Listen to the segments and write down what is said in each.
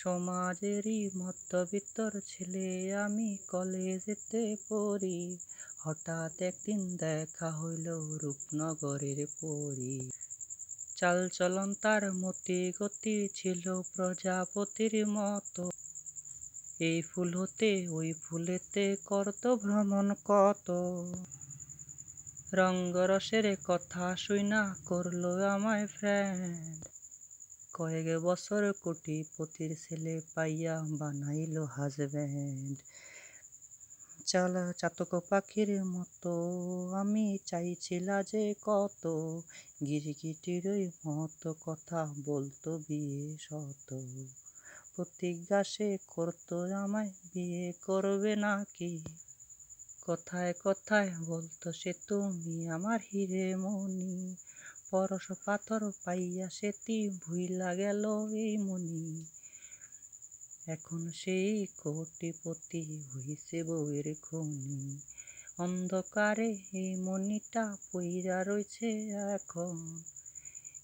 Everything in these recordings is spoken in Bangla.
সমাজেরই মধ্যবিত্তর ছেলে আমি কলেজেতে পড়ি। হঠাৎ একদিন দেখা হইল রূপনগরের পরী। চালচলন তার মতি গতি ছিল প্রজাপতির মতো। এই ফুল হতে ওই ফুলেতে করত ভ্রমণ কত। রঙ্গরসের কথা শুইনা করল আমায় ফ্রেন্ড কয়েক বছর কোটিপতির ছেলে পাইয়া বানাইল হাজব্যান্ড। চালা চাতক পাখির মতো আমি চাইছিলা যে কত গিরগিটিরই মতো কথা বলতো বিয়ে শত। প্রতিজ্ঞা সে করতো আমায় বিয়ে করবে নাকি? কথায় কথায় বলতো সে তুমি আমার হিরে মনি পরশ পাথর পাইয়া সেটি ভুইলা গেল এই মনি এখন সেই কোটিপতি হইছে বউয়ের খনি। অন্ধকারে এই মনিটা পইরা রইছে এখন।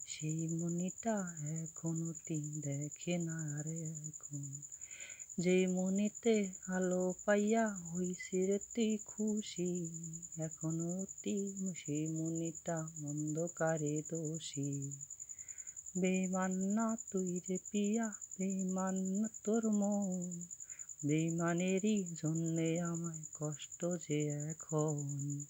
সেই মনিটা এখন তিন দেখে না আর এখন। যেই মনিতে আলো পাইয়া হইছে রেতি খুশি, এখন অতি সেই মনিটা অন্ধকারে দোষী। বেমান না তুই রে পিয়া বেমান তোর মন বেমানেরই জন্যে আমায় কষ্ট যে এখন।